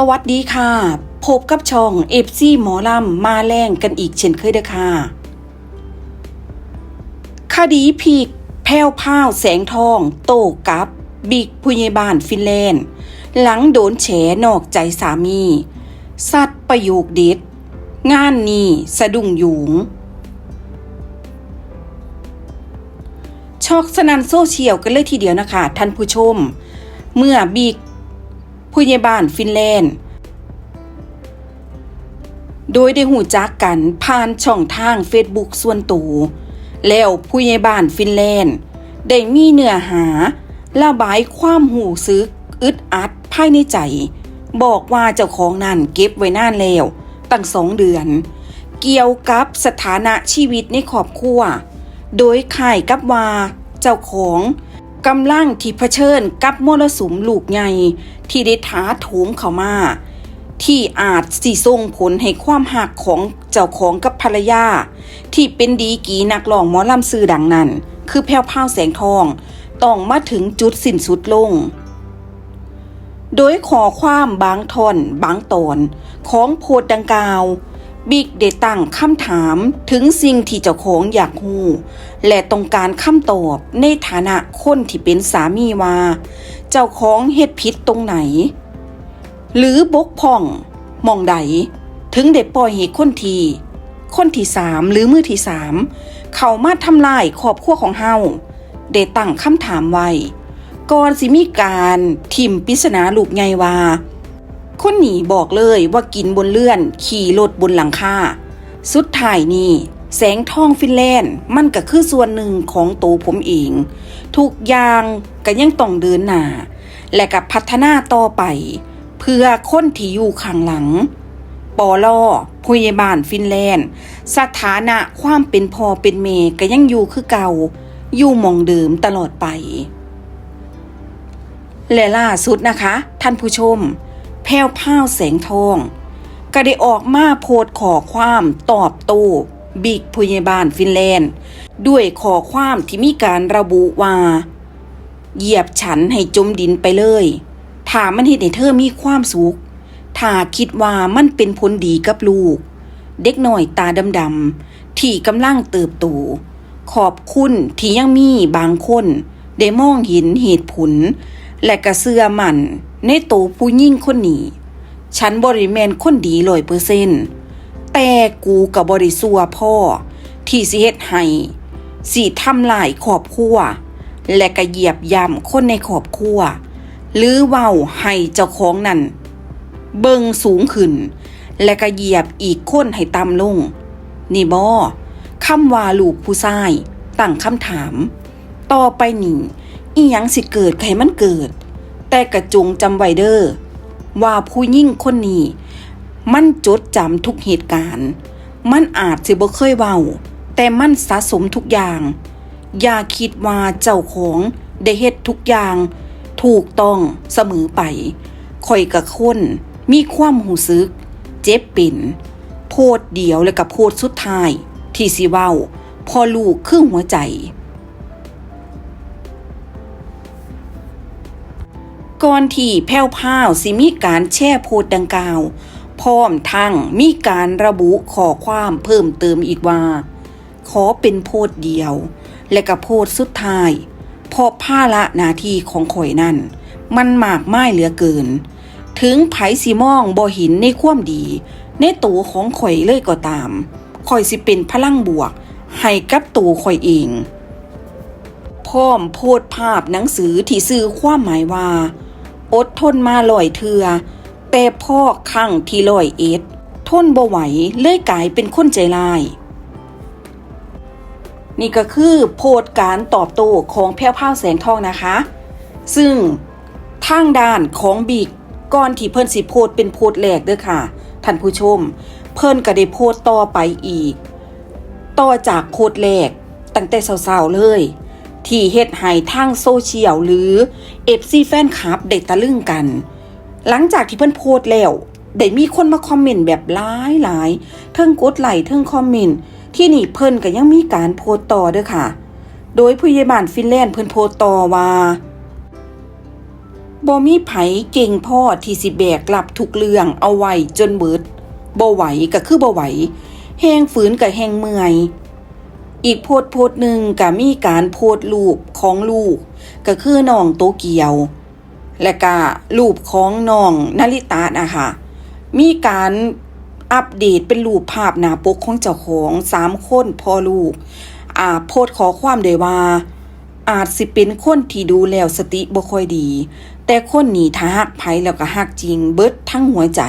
สวัสดีค่ะ พบกับช่องเอฟซีหมอลำมาแรงกันอีกเช่นเคยเด้อค่ะ คดีพีกแพ้วพราวแสงทอง โตกับบิกผู้ใหญ่บ้านฟินแลนด์ หลังโดนแฉนอกใจสามี สัตว์ประโยคเด็ด งานนี้สะดุ้งหยุงช็อกสนันโซเชียลกันเลยทีเดียวนะคะ ท่านผู้ชม เมื่อบิก ผู้ใหญ่บ้านฟินแลนด์ โดยได้หูจักกันผ่านช่องทางเฟซบุ๊กส่วนตัวแล้วผู้ใหญ่บ้านฟินแลนด์ ได้มีเนื้อหาระบายความหูซึก อึดอัดภายในใจ บอกว่าเจ้าของนั่นเก็บไว้นานแล้ว ตั้งสองเดือน เกี่ยวกับสถานะชีวิตในครอบครัว โดยข่ายกับว่าเจ้าของ กำลังที่เผชิญกับมรสุมลูกใหญ่ที่ได้ท้าโถมเข้ามา ที่อาจสิส่งผลให้ความหักของเจ้าของกับภรรยา ที่เป็นดีกีนักร้องหมอลำซื่อดังนั้น คือแพ้วพราวแสงทอง ต้องมาถึงจุดสิ้นสุดลง โดยขอความบางทอนบางตอนของโพสต์ดังกล่าว บิ๊กได้ตั้งคำถามถึงสิ่งที่เจ้าของอยากฮู้และต้องการคำตอบในฐานะคนที่เป็นสามีว่า เจ้าของเฮ็ดผิดตรงไหน หรือบกพ่องมองใด ถึงได้ปล่อยให้คนทีคนที่สามหรือมือที่สามเขามาทำลายครอบครัวของเฮาได้ตั้งคำถามไว้ก่อนสิมีการทิมปิศนาลูกไงว่า คนหนีบอกเลยว่ากินบนเลื่อน ขี่รถบนหลังคาสุดท้ายนี่แสงทองฟินแลนด์มันก็คือส่วนหนึ่งของตัวผมเอง ทุกอย่างก็ยังต้องเดินหน้า และกับพัฒนาต่อไป เพื่อคนที่อยู่ข้างหลัง ปอลอพยาบาลฟินแลนด์ สถานะความเป็นพอเป็นเมก็ยังอยู่คือเก่า อยู่มองเดิมตลอดไป และล่าสุดนะคะ ท่านผู้ชม แพ้วพ้าวแสงทอง ก็ได้ออกมาโพสขอความตอบโต้บิกพยาบาลฟินแลนด์ ด้วยขอความที่มีการระบุว่า เหยียบฉันให้จมดินไปเลยถ้ามันเห็นให้เธอมีความสุขถ้าคิดว่ามันเป็นผลดีกับลูก เด็กหน่อยตาดำๆที่กำลังเติบโตขอบคุณที่ยังมีบางคน ได้มองเห็นเหตุผล และกระเสื้อมัน ในโตวผู้ยิ่งคนนี้ ฉันบริแมนคนดีร้อยเปอร์เซนต์แต่กูกับบริสัวพ่อ ที่สิเฮ็ดให้สิทำลายครอบครัว และก็เหยียบย่ำคนในครอบครัว หรือเว้าให้เจ้าของนั่น เบิงสูงขึ้น และก็เหยียบอีกคนให้ต่ำลง นี่บอคำว่าลูกผู้ชายตั้งคำถาม ต่อไปนี่อีหยังสิเกิดใครมันเกิด แต่กระจงจำไว้เดอ้อว่าผู้ยิ่งคนนี้ มันจดจำทุกเหตุการณ์ มันอาจสิบ่เคยเว้า แต่มันสะสมทุกอย่าง อย่าคิดว่าเจ้าของได้เฮ็ดทุกอย่าง ถูกต้องเสมอไปข่อยกับคน มีความหูซึก เจ็บเป็นโพดเดียวและกับโพดสุดท้าย ที่สิเว้า พอลูกครึ่งหัวใจ ก่อนที่แพ้วพราวสิมีการแช่โพสต์ดังกล่าว พร้อมทั้งมีการระบุขอความเพิ่มเติมอีกว่า ขอเป็นโพสต์เดียว และกับโพสต์สุดท้ายเพราะภาระหนาทีของข่อยนั่น มันมากไม่เหลือเกิน ถึงไผสิมองบ่หินในความดี ในตัวของข่อยเลยก็ตามข่อยสิเป็นพลังบวก ให้กับตัวข่อยเองพร้อมโพสต์ภาพหนังสือที่สื่อความหมายว่า อดทนมาลอยเทือ แต่พ่อข้างที่ลอยเอ็ด ทนบ่ไหวเลยกลายเป็นคนใจลาย นี่ก็คือโพสต์การตอบโต้ของแพ้วพ้าแสงทองนะคะ ซึ่งทางด้านของบิกก่อนที่เพิ่นสิโพสต์เป็นโพสต์แรกเด้อค่ะ ท่านผู้ชม เพิ่นก็ได้โพสต์ต่อไปอีก ต่อจากโพสต์แรกตั้งแต่เศร้าๆเลย ที่เฮ็ดให้ทางโซเชียลหรือ FC แฟนคลับได้ตะลึงกัน หลังจากที่เพิ่นโพสต์แล้วได้มีคนมาคอมเมนต์แบบหลายหลายๆเทิงกดไลค์เทิงคอมเมนต์ที่นี่เพิ่นก็ยังมีการโพสต์ต่อเด้อค่ะ โดยผู้ใหญ่บ้านฟินแลนด์เพิ่นโพสต์ต่อว่าบ่มีไผเก่งพ่อที่สิแบกรับทุกเรื่องเอาไว้จนเบิดบ่ไหวก็คือบ่ไหวแหงฝืนก็แหงเมื่อย อีกโพดโพดหนึ่งก็มีการโพดรูปของลูก ก็คือน้องโตเกียว และก็รูปของน้องนาริตานะคะมีการอัปเดตเป็นรูปภาพหน้าปกของเจ้าของสามคนพ่อลูกอ่าโพดขอความได้ว่า อาจสิเป็นคนที่ดูแล้วสติบ่ค่อยดี แต่คนนี้ถ้าฮักไผแล้วก็ฮักจริงเบิดทั้งหัวใจ